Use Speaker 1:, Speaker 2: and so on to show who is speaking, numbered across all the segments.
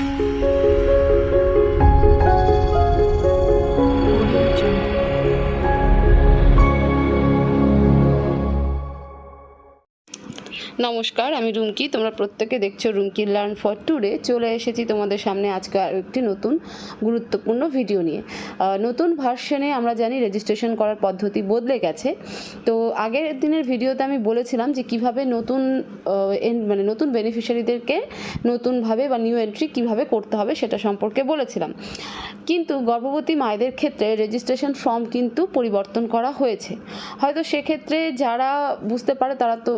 Speaker 1: Música নমস্কার, আমি রুমকি। তোমরা প্রত্যেকে দেখছ রুমকি লার্ন ফর টুডে চলে এসেছি তোমাদের সামনে আজকে আর একটি নতুন গুরুত্বপূর্ণ ভিডিও নিয়ে। নতুন ভার্সনে আমরা জানি রেজিস্ট্রেশন করার পদ্ধতি বদলে গেছে। তো আগের দিনের ভিডিওতে আমি বলেছিলাম যে কীভাবে নতুন মানে নতুন বেনিফিশিয়ারিদেরকে নতুনভাবে বা নিউ এন্ট্রি কীভাবে করতে হবে সেটা সম্পর্কে বলেছিলাম। কিন্তু গর্ভবতী মায়েদের ক্ষেত্রে রেজিস্ট্রেশন ফর্ম কিন্তু পরিবর্তন করা হয়েছে। হয়তো সেক্ষেত্রে যারা বুঝতে পারে তারা তো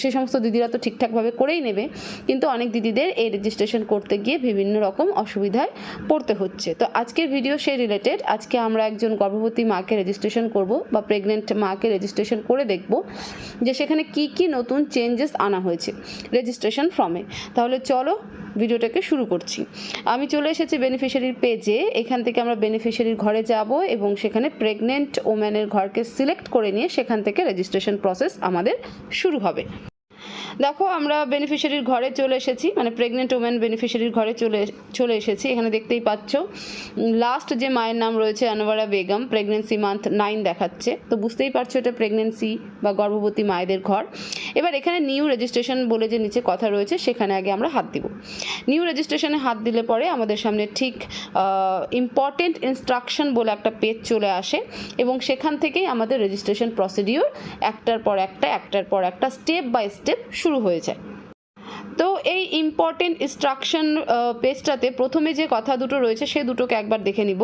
Speaker 1: সে সমস্ত দিদিরা তো ঠিকঠাকভাবে করেই নেবে, কিন্তু অনেক দিদিদের এই রেজিস্ট্রেশন করতে গিয়ে বিভিন্ন রকম অসুবিধায় পড়তে হচ্ছে। তো আজকের ভিডিও সে রিলেটেড আজকে আমরা একজন গর্ভবতী মাকে রেজিস্ট্রেশন করব বা প্রেগনেন্ট মাকে রেজিস্ট্রেশন করে দেখব যে সেখানে কি কি নতুন চেঞ্জেস আনা হয়েছে রেজিস্ট্রেশন ফর্মে তাহলে চলো ভিডিওটাকে শুরু করছি। আমি চলে এসেছি বেনিফিশিয়ারির পেজে এখান থেকে আমরা বেনিফিশিয়ারির ঘরে যাব এবং সেখানে প্রেগনেন্ট ওম্যানের ঘরকে সিলেক্ট করে নিয়ে সেখান থেকে রেজিস্ট্রেশন প্রসেস আমাদের শুরু হবে। দেখো, আমরা বেনিফিশিয়ারির ঘরে চলে এসেছি মানে প্রেগনেন্ট ওমেন বেনিফিশিয়ারির ঘরে চলে চলে এসেছি, এখানে দেখতেই পাচ্ছ। লাস্ট যে মায়ের নাম রয়েছে Anowara Begum pregnancy month nine দেখাচ্ছে। তো বুঝতেই পারছ, এটা প্রেগনেন্সি বা গর্ভবতী মায়েদের ঘর। এবার এখানে নিউ রেজিস্ট্রেশন বলে যে নিচে কথা রয়েছে, সেখানে আগে আমরা হাত দিব। নিউ রেজিস্ট্রেশনে হাত দিলে পরে আমাদের সামনে ঠিক ইম্পর্টেন্ট ইনস্ট্রাকশন বলে একটা পেজ চলে আসে এবং সেখান থেকেই আমাদের রেজিস্ট্রেশন প্রসিডিওর একটার পর একটা, একটার পর একটা স্টেপ বাই স্টেপ শুরু হয়ে যায় তো এই ইম্পর্টেন্ট ইনস্ট্রাকশন পেজটাতে প্রথমে যে কথা দুটো রয়েছে, সে দুটোকে একবার দেখে নিব।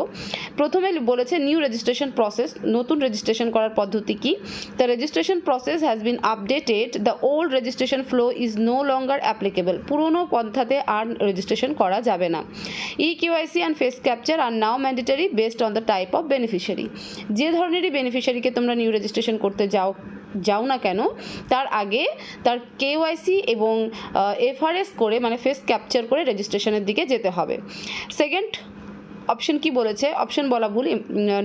Speaker 1: প্রথমে বলেছে নিউ রেজিস্ট্রেশন প্রসেস নতুন রেজিস্ট্রেশন করার পদ্ধতি কি? The registration process has been updated the old registration flow is no longer applicable পুরনো পন্থাতে আর রেজিস্ট্রেশন করা যাবে না। E KYC and face capture are now mandatory based on the type of beneficiary যে ধরনেরই বেনিফিশিয়ারিকে তোমরা নিউ রেজিস্ট্রেশন করতে যাও যাও না কেন, তার আগে তার কেওয়াইসি এবং এফআরএস করে মানে ফেস ক্যাপচার করে রেজিস্ট্রেশনের দিকে যেতে হবে। সেকেন্ড অপশন কি বলেছে? অপশন বলা ভুল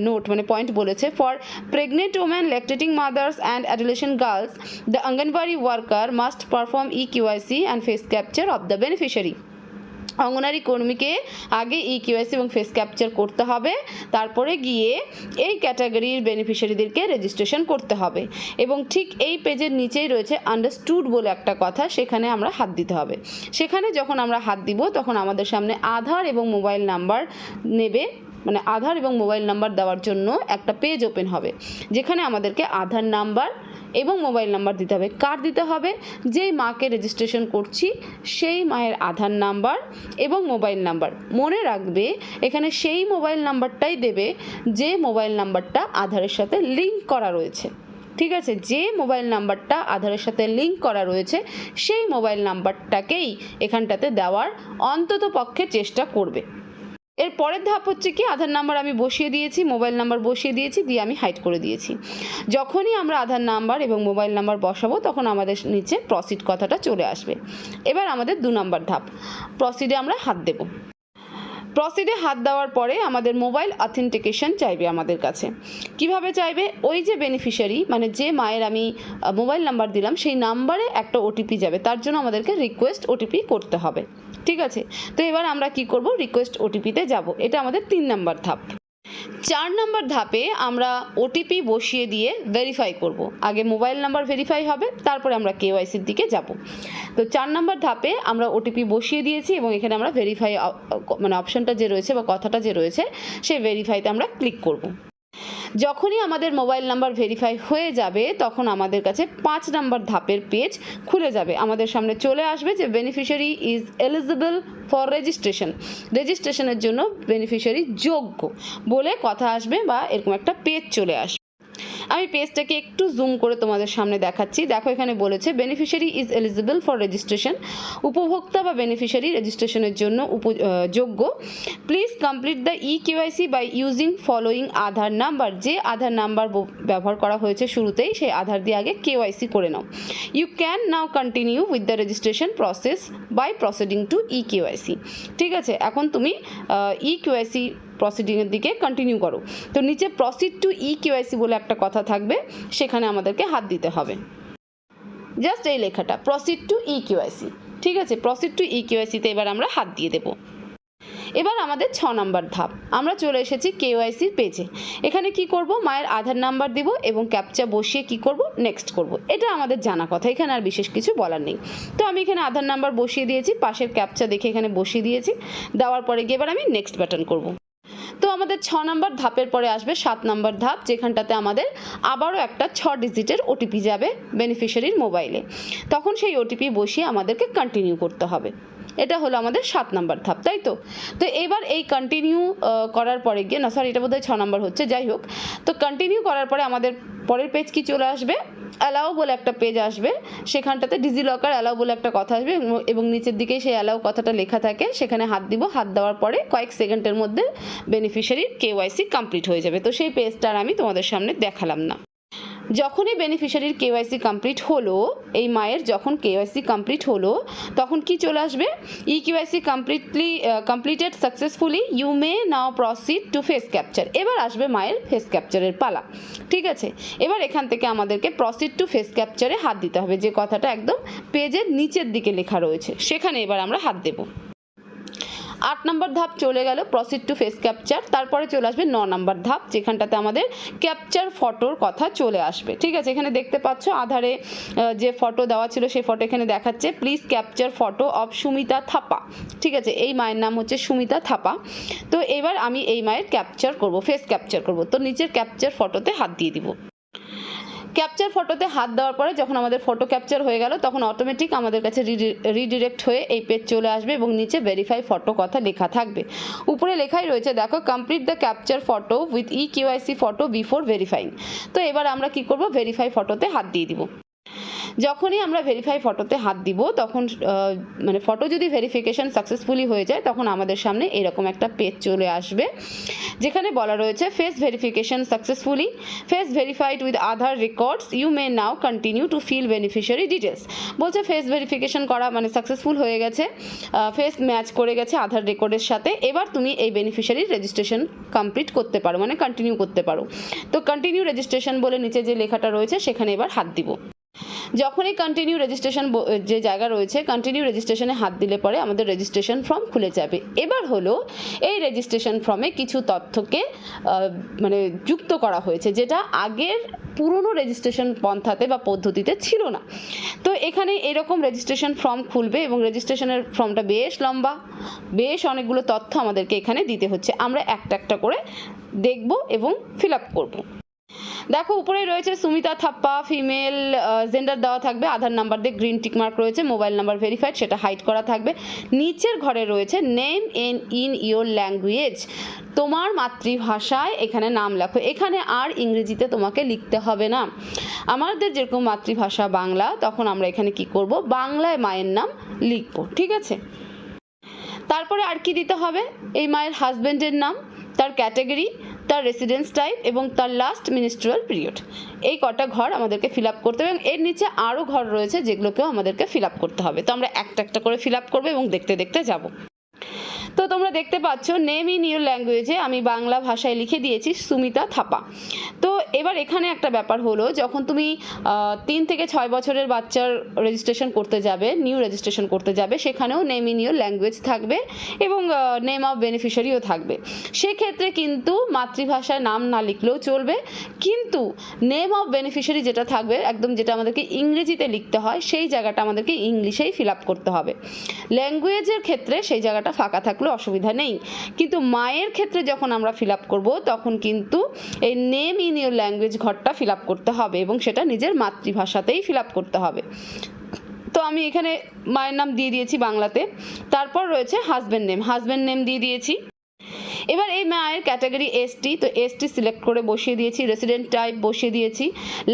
Speaker 1: নোট মানে পয়েন্ট বলেছে। For pregnant woman lactating mothers and adolescent girls the anganwadi worker must perform E KYC and face capture of the beneficiary anganwadi কর্মীকে আগে ই কিউআইসি এবং ফেস ক্যাপচার করতে হবে, তারপরে গিয়ে এই ক্যাটাগরির বেনিফিশিয়ারিদেরকে রেজিস্ট্রেশন করতে হবে। এবং ঠিক এই পেজের নিচেই রয়েছে আন্ডারস্টুড বলে একটা কথা, সেখানে আমরা হাত দিতে হবে। সেখানে যখন আমরা হাত দিব, তখন আমাদের সামনে আধার এবং মোবাইল নাম্বার নেবে মানে আধার এবং মোবাইল নাম্বার দেওয়ার জন্য একটা পেজ ওপেন হবে, যেখানে আমাদেরকে আধার নাম্বার এবং মোবাইল নাম্বার দিতে হবে। কার দিতে হবে? যেই মাকে রেজিস্ট্রেশন করছি, সেই মায়ের আধার নাম্বার এবং মোবাইল নাম্বার। মনে রাখবে, এখানে সেই মোবাইল নাম্বারটাই দেবে, যে মোবাইল নাম্বারটা আধারের সাথে লিঙ্ক করা রয়েছে। ঠিক আছে? যে মোবাইল নাম্বারটা আধারের সাথে লিঙ্ক করা রয়েছে, সেই মোবাইল নাম্বারটাকেই এখানটাতে দেওয়ার অন্তত পক্ষে চেষ্টা করবে। এর পরের ধাপ হচ্ছে কি? আধার নাম্বার আমি বসিয়ে দিয়েছি, মোবাইল নাম্বার বসিয়ে দিয়েছি, দিয়ে আমি হাইড করে দিয়েছি। যখনই আমরা আধার নাম্বার এবং মোবাইল নাম্বার বসাবো, তখন আমাদের নিচে প্রসিড কথাটা চলে আসবে। এবার আমাদের দু নম্বর ধাপ প্রসিডে আমরা হাত দেব। প্রসিডে হাত দেওয়ার পরে আমাদের মোবাইল অথেন্টিকেশন চাইবে আমাদের কাছে। কীভাবে চাইবে? ওই যে বেনিফিশিয়ারি মানে যে মায়ের আমি মোবাইল নাম্বার দিলাম, সেই নাম্বারে একটা ওটিপি যাবে। তার জন্য আমাদেরকে রিকোয়েস্ট ওটিপি করতে হবে। ঠিক আছে? তো এবার আমরা কি করব? রিকোয়েস্ট ওটিপিতে যাব। এটা আমাদের তিন নাম্বার ধাপ। চার নম্বর ধাপে আমরা ওটিপি বসিয়ে দিয়ে ভেরিফাই করব। আগে মোবাইল নাম্বার ভেরিফাই হবে, তারপরে আমরা কেওয়াইসির দিকে যাব। তো চার নম্বর ধাপে আমরা ওটিপি বসিয়ে দিয়েছি এবং এখানে আমরা ভেরিফাই মানে অপশনটা যে রয়েছে বা কথাটা যে রয়েছে, সেই ভেরিফাইতে আমরা ক্লিক করব। যখনই আমাদের মোবাইল নাম্বার ভেরিফাই হয়ে যাবে, তখন আমাদের কাছে পাঁচ নাম্বার ধাপের পেজ খুলে যাবে। আমাদের সামনে চলে আসবে যে beneficiary is eligible for registration রেজিস্ট্রেশনের জন্য বেনিফিশিয়ারি যোগ্য বলে কথা আসবে বা এরকম একটা পেজ চলে আসবে। আমি পেজটাকে একটু জুম করে তোমাদের সামনে দেখাচ্ছি। দেখো, এখানে বলেছে beneficiary is eligible for registration উপভোক্তা বা বেনিফিশিয়ারি রেজিস্ট্রেশনের জন্য যোগ্য। Please complete the e KYC by using following Aadhaar number. যে আধার নাম্বার ব্যবহার করা হয়েছে শুরুতেই, সেই আধার দিয়ে আগে কেওয়াইসি করে নাও। You can now continue with the registration process by proceeding to e KYC ঠিক আছে, এখন তুমি ই কেওয়াইসি প্রসিডিংয়ের দিকে কন্টিনিউ করো। তো নিচে প্রসিড টু ই কেওয়াইসি বলে একটা কথা থাকবে, সেখানে আমাদেরকে হাত দিতে হবে। জাস্ট এই লেখাটা প্রসিড টু ই কেওয়াইসি ঠিক আছে? প্রসিড টু ই কেওয়াইসিতে এবার আমরা হাত দিয়ে দেবো। এবার আমাদের ছ নম্বর ধাপ। আমরা চলে এসেছি কেওয়াইসির পেজে এখানে কি করব? মায়ের আধার নাম্বার দিব এবং ক্যাপচা বসিয়ে কি করব? নেক্সট করব। এটা আমাদের জানা কথা, এখানে আর বিশেষ কিছু বলার নেই। তো আমি এখানে আধার নাম্বার বসিয়ে দিয়েছি, পাশের ক্যাপচা দেখে এখানে বসিয়ে দিয়েছি। দেওয়ার পরে গিয়ে এবার আমি নেক্সট বাটন করব। আমাদের ছ নম্বর ধাপের পরে আসবে সাত নম্বর ধাপ, যেখানটাতে আমাদের আবারও একটা ছ ডিজিটের ওটিপি যাবে বেনিফিশিয়ারির মোবাইলে তখন সেই ওটিপি বসিয়ে আমাদেরকে কন্টিনিউ করতে হবে। এটা হলো আমাদের সাত নাম্বার ধাপ, তাই তো? তো এবার এই কন্টিনিউ করার পরে গিয়ে, না সরি এটা বোধহয় ছ নম্বর হচ্ছে, যাই হোক। তো কন্টিনিউ করার পরে আমাদের পরের পেজ কি চলে আসবে? অ্যালাও বলে একটা পেজ আসবে। সেখানটাতে ডিজি লকার অ্যালাও বলে একটা কথা আসবে এবং- নিচের দিকে সেই অ্যালাও কথাটা লেখা থাকে। সেখানে হাত দিব, হাত দেওয়ার পরে কয়েক সেকেন্ডের মধ্যে বেনিফিশিয়ারির কেওয়াইসি কমপ্লিট হয়ে যাবে। তো সেই পেজটা আর আমি তোমাদের সামনে দেখালাম না। যখনই বেনিফিশিয়ারির কেওয়াইসি কমপ্লিট হলো, এই মায়ের যখন কেওয়াইসি কমপ্লিট হলো, তখন কি চলে আসবে? E KYC completely completed successfully you may now proceed to face capture এবার আসবে মায়ের ফেস ক্যাপচারের পালা। ঠিক আছে? এবার এখান থেকে আমাদেরকে প্রসিড টু ফেস ক্যাপচারে হাত দিতে হবে। যে কথাটা একদম পেজের নিচের দিকে লেখা রয়েছে, সেখানে এবার আমরা হাত দেবো। আট নম্বর ধাপ চলে গেল প্রসিড টু ফেস ক্যাপচার তারপরে চলে আসবে ন নম্বর ধাপ, যেখানটাতে আমাদের ক্যাপচার ফটোর কথা চলে আসবে। ঠিক আছে, এখানে দেখতে পাচ্ছ আধারে যে ফটো দেওয়া ছিল সেই ফটো এখানে দেখাচ্ছে। Please capture photo of Sumita Thapa ঠিক আছে, এই মায়ের নাম হচ্ছে সুমিতা থাপা তো এবার আমি এই মায়ের ক্যাপচার করব ফেস ক্যাপচার করব। তো নিচের ক্যাপচার ফটোতে হাত দিয়ে দিব। ক্যাপচার ফটোতে হাত দেওয়ার পরে যখন আমাদের ফটো ক্যাপচার হয়ে গেল, তখন অটোমেটিক আমাদের কাছে রিডিরেক্ট হয়ে এই পেজ চলে আসবে এবং নিচে ভেরিফাই ফটো কথা লেখা থাকবে। উপরে লেখাই রয়েছে, দেখো complete the capture photo with e KYC photo before verifying তো এবার আমরা কি করব? ভেরিফাই ফটোতে হাত দিয়ে দিব। যখনই আমরা ভেরিফাই ফটোতে হাত দিব, তখন মানে ফটো যদি ভেরিফিকেশন সাকসেসফুলি হয়ে যায়, তখন আমাদের সামনে এরকম একটা পেজ চলে আসবে, যেখানে বলা রয়েছে face verification successfully face verified with Aadhaar records you may now continue to fill beneficiary details বলছে ফেস ভেরিফিকেশন করা মানে সাকসেসফুল হয়ে গেছে ফেস ম্যাচ করে গেছে আধার রেকর্ডের সাথে, এবার তুমি এই বেনিফিশিয়ারির রেজিস্ট্রেশন কমপ্লিট করতে পারো মানে কন্টিনিউ করতে পারো। তো কন্টিনিউ রেজিস্ট্রেশন বলে নিচে যে লেখাটা রয়েছে, সেখানে এবার হাত দিব। যখনই কন্টিনিউ রেজিস্ট্রেশন যে জায়গা রয়েছে কন্টিনিউ রেজিস্ট্রেশনে হাত দিলে পরে আমাদের রেজিস্ট্রেশন ফর্ম খুলে যাবে। এবার হলো, এই রেজিস্ট্রেশন ফর্মে কিছু তথ্যকে মানে যুক্ত করা হয়েছে, যেটা আগের পুরনো রেজিস্ট্রেশন পন্থাতে বা পদ্ধতিতে ছিল না। তো এখানে এরকম রেজিস্ট্রেশন ফর্ম খুলবে এবং রেজিস্ট্রেশনের ফর্মটা বেশ লম্বা, বেশ অনেকগুলো তথ্য আমাদেরকে এখানে দিতে হচ্ছে। আমরা একটা একটা করে দেখব এবং ফিল আপ করব। দেখো উপরে রয়েছে সুমিতা থাপ্পা ফিমেল জেন্ডার দেওয়া থাকবে, আধার নাম্বার দিয়ে গ্রিন টিকমার্ক রয়েছে মোবাইল নাম্বার ভেরিফাইড সেটা হাইড করা থাকবে। নিচের ঘরে রয়েছে name in in your language তোমার মাতৃভাষায় এখানে নাম লেখো, এখানে আর ইংরেজিতে তোমাকে লিখতে হবে না। আমাদের যেরকম মাতৃভাষা বাংলা, তখন আমরা এখানে কি করব? বাংলায় মায়ের নাম লিখব, ঠিক আছে? তারপরে আর কি দিতে হবে? এই মায়ের হাজবেন্ডের নাম, তার ক্যাটাগরি তার রেসিডেন্স টাইপ এবং তার লাস্ট মিনিস্ট্রিয়াল পিরিয়ড এই কটা ঘর আমাদেরকে ফিল আপ করতে হবে এবং এর নিচে আরও ঘর রয়েছে যেগুলোকেও আমাদেরকে ফিল আপ করতে হবে। তো আমরা একটা একটা করে ফিল আপ করব এবং দেখতে দেখতে যাব। তো তোমরা দেখতে পাচ্ছ নেম ইন ইউর ল্যাঙ্গুয়েজে আমি বাংলা ভাষায় লিখে দিয়েছি, সুমিতা থাপা। তো এবার এখানে একটা ব্যাপার হলো, যখন তুমি তিন থেকে ছয় বছরের বাচ্চার রেজিস্ট্রেশন করতে যাবে নিউ রেজিস্ট্রেশন করতে যাবে, সেখানেও নেম ইন ইউর ল্যাঙ্গুয়েজ থাকবে এবং নেম অফ বেনিফিশিয়ারিও থাকবে। সেক্ষেত্রে কিন্তু মাতৃভাষায় নাম না লিখলেও চলবে, কিন্তু নেম অফ বেনিফিশিয়ারি যেটা থাকবে, একদম যেটা আমাদেরকে ইংরেজিতে লিখতে হয়, সেই জায়গাটা আমাদেরকে ইংলিশেই ফিল আপ করতে হবে। ল্যাঙ্গুয়েজের ক্ষেত্রে সেই জায়গাটা ফাঁকা থাকলে অসুবিধা নেই। কিন্তু মায়ের ক্ষেত্রে যখন আমরা ফিল আপ করব, তখন কিন্তু এই নেম ইন ইউর ল্যাঙ্গুয়েজ ঘরটা ফিল আপ করতে হবে এবং সেটা নিজের মাতৃভাষাতেই ফিল আপ করতে হবে। তো আমি এখানে মায়ের নাম দিয়ে দিয়েছি বাংলাতে। তারপর রয়েছে হাজব্যান্ড নেম হাজব্যান্ড নেম দিয়ে দিয়েছি। এবার এই মায়ের ক্যাটাগরি এসটি তো এসটি সিলেক্ট করে বসিয়ে দিয়েছি রেসিডেন্ট টাইপ বসিয়ে দিয়েছি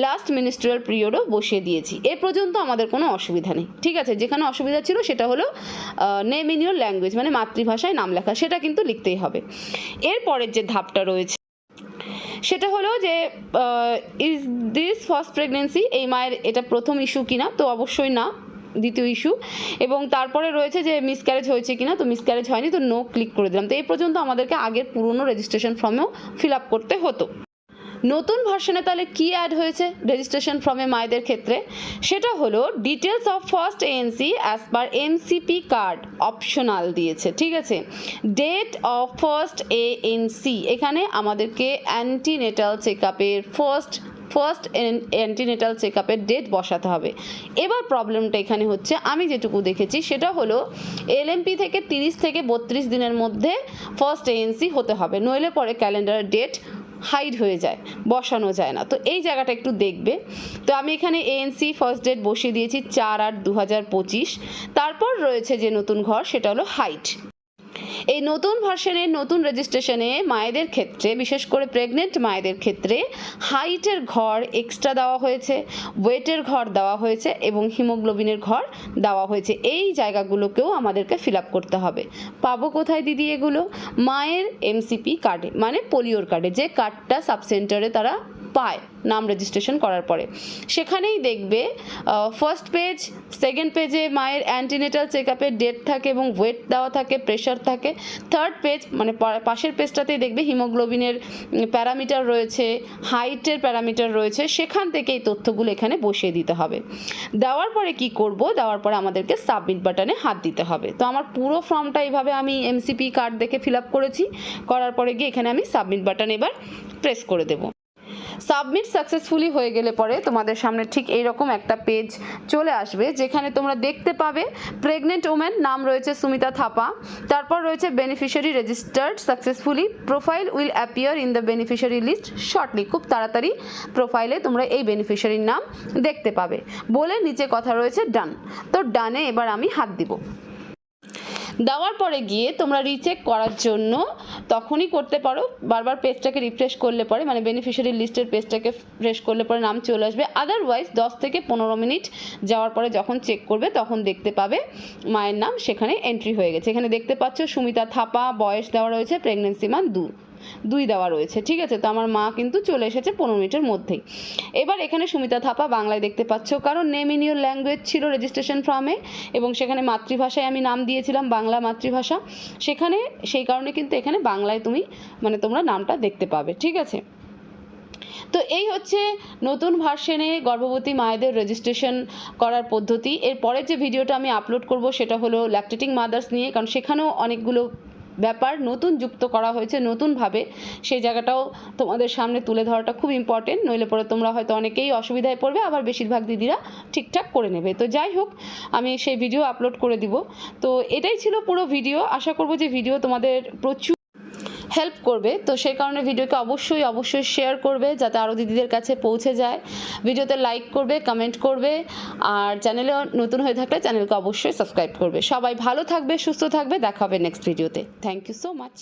Speaker 1: লাস্ট মিনিস্ট্রিয়াল পিরিয়ডও বসিয়ে দিয়েছি। এ পর্যন্ত আমাদের কোনো অসুবিধা নেই। ঠিক আছে, যেখানে অসুবিধা ছিল সেটা হলো নেম ইন ইউর ল্যাঙ্গুয়েজ মানে মাতৃভাষায় নাম লেখা, সেটা কিন্তু লিখতেই হবে। এরপরের যে ধাপটা রয়েছে, সেটা হলো যে ইজ দিস ফার্স্ট প্রেগনেন্সি এই মায়ের এটা প্রথম ইস্যু কিনা? তো অবশ্যই না। দ্বিতীয় ইস্যু এবং তারপরে রয়েছে যে মিসক্যারেজ হয়েছে কিনা, তো মিসক্যারেজ হয়নি, তো নো ক্লিক করে দিলাম। তো এই পর্যন্ত আমাদেরকে আগের পুরনো রেজিস্ট্রেশন ফর্মেও ফিল আপ করতে হতো। নতুন ভার্সনে তাহলে কি অ্যাড হয়েছে রেজিস্ট্রেশন ফর্মে মায়েদের ক্ষেত্রে? সেটা হলো details of first ANC as per MCP card optional দিয়েছে, ঠিক আছে? ডেট অফ ফার্স্ট এএনসি এখানে আমাদেরকে অ্যান্টিনেটাল চেক আপের ফার্স্ট ফার্স্ট অ্যান্টিনেটাল চেক আপের ডেট বসাতে হবে। এবার প্রবলেমটা এখানে হচ্ছে, আমি যেটুকু দেখেছি, সেটা হলো এলএমপি থেকে তিরিশ থেকে বত্রিশ দিনের মধ্যে ফার্স্ট এএনসি হতে হবে, নইলে পরে ক্যালেন্ডারের ডেট হাইড হয়ে যায়, বসানো যায় না। তো এই জায়গাটা একটু দেখবে। তো আমি এখানে এএনসি ফার্স্ট ডেট বসিয়ে দিয়েছি চার আট দু তারপর রয়েছে যে নতুন ঘর, সেটা হলো হাইট এই নতুন ভার্সনের নতুন রেজিস্ট্রেশনে মায়েদের ক্ষেত্রে, বিশেষ করে প্রেগনেন্ট মায়েদের ক্ষেত্রে হাইটের ঘর এক্সট্রা দেওয়া হয়েছে ওয়েটের ঘর দেওয়া হয়েছে এবং হিমোগ্লোবিনের ঘর দেওয়া হয়েছে। এই জায়গাগুলোকেও আমাদেরকে ফিল আপ করতে হবে। পাবো কোথায় দিদি এগুলো? মায়ের এমসিপি কার্ডে মানে পোলিওর কার্ডে যে কার্ডটা সাবসেন্টারে তারা পায় নাম রেজিস্ট্রেশন করার পরে। সেখানেই দেখবে ফার্স্ট পেজ সেকেন্ড পেজে মায়ের অ্যান্টিনেটাল চেক আপের ডেট থাকে এবং ওয়েট দেওয়া থাকে প্রেশার থাকে। থার্ড পেজ মানে পাশের পেজটাতেই দেখবে হিমোগ্লোবিনের প্যারামিটার রয়েছে হাইটের প্যারামিটার রয়েছে। সেখান থেকে এই তথ্যগুলো এখানে বসিয়ে দিতে হবে। দেওয়ার পরে কি করব? দেওয়ার পরে আমাদেরকে সাবমিট বাটনে হাত দিতে হবে। তো আমার পুরো ফর্মটা এইভাবে আমি এমসিপি কার্ড দেখে ফিল আপ করেছি। করার পরে গিয়ে এখানে আমি সাবমিট বাটন এবার প্রেস করে দেবো। সাবমিট সাকসেসফুলি হয়ে গেলে পরে তোমাদের সামনে ঠিক এইরকম একটা পেজ চলে আসবে, যেখানে তোমরা দেখতে পাবে প্রেগনেন্ট ওমেন নাম রয়েছে সুমিতা থাপা, তারপর রয়েছে beneficiary registered successfully profile will appear in the beneficiary list shortly খুব তাড়াতাড়ি প্রোফাইলে তোমরা এই বেনিফিশিয়ারির নাম দেখতে পাবে। বলে নিচে কথা রয়েছে ডান তো ডানে এবার আমি হাত দিব। দেওয়ার পরে গিয়ে তোমরা রিচেক করার জন্য তখনই করতে পারো। বারবার পেজটাকে রিফ্রেশ করলে পরে মানে বেনিফিশিয়ারি লিস্টের পেজটাকে ফ্রেশ করলে পরে নাম চলে আসবে। আদারওয়াইজ দশ থেকে পনেরো মিনিট যাওয়ার পরে যখন চেক করবে, তখন দেখতে পাবে মায়ের নাম, সেখানে এন্ট্রি হয়ে গেছে। এখানে দেখতে পাচ্ছ সুমিতা থাপা, বয়স দেওয়া রয়েছে প্রেগনেন্সি মান দু। দুই দেওয়া রয়েছে, ঠিক আছে? তো আমার মা কিন্তু চলে এসেছে পনেরো মিনিটের মধ্যেই। এবার এখানে সুমিতা থাপা বাংলায় দেখতে পাচ্ছ, কারণ নেম ইন ইউর ল্যাঙ্গুয়েজ ছিল রেজিস্ট্রেশন ফর্মে এবং সেখানে মাতৃভাষায় আমি নাম দিয়েছিলাম, বাংলা মাতৃভাষা। সেখানে সেই কারণে কিন্তু এখানে বাংলায় তুমি মানে তোমরা নামটা দেখতে পাবে, ঠিক আছে? তো এই হচ্ছে নতুন ভার্সনে গর্ভবতী মায়েদের রেজিস্ট্রেশন করার পদ্ধতি। এর পরের যে ভিডিওটা আমি আপলোড করব, সেটা হলো ল্যাকটেটিং মাদার্স নিয়ে, কারণ সেখানেও অনেকগুলো ব্যাপার নতুন যুক্ত করা হয়েছে, নতুনভাবে। সেই জায়গাটাও তোমাদের সামনে তুলে ধরাটা খুব ইম্পর্টেন্ট নইলে পরে তোমরা হয়তো অনেকেই অসুবিধায় পড়বে, আবার বেশিরভাগ দিদিরা ঠিকঠাক করে নেবে। তো যাই হোক, আমি সেই ভিডিও আপলোড করে দিব। তো এটাই ছিল পুরো ভিডিও আশা করব যে ভিডিও তোমাদের প্রচুর হেল্প করবে, তো সেই কারণে ভিডিওকে অবশ্যই অবশ্যই শেয়ার করবে যাতে আরও দিদিদের কাছে পৌঁছে যায়। ভিডিওতে লাইক করবে কমেন্ট করবে, আর চ্যানেলে নতুন হয়ে থাকলে চ্যানেলকে অবশ্যই সাবস্ক্রাইব করবে। সবাই ভালো থাকবে, সুস্থ থাকবে, দেখা হবে নেক্সট ভিডিওতে থ্যাংক ইউ সো মাচ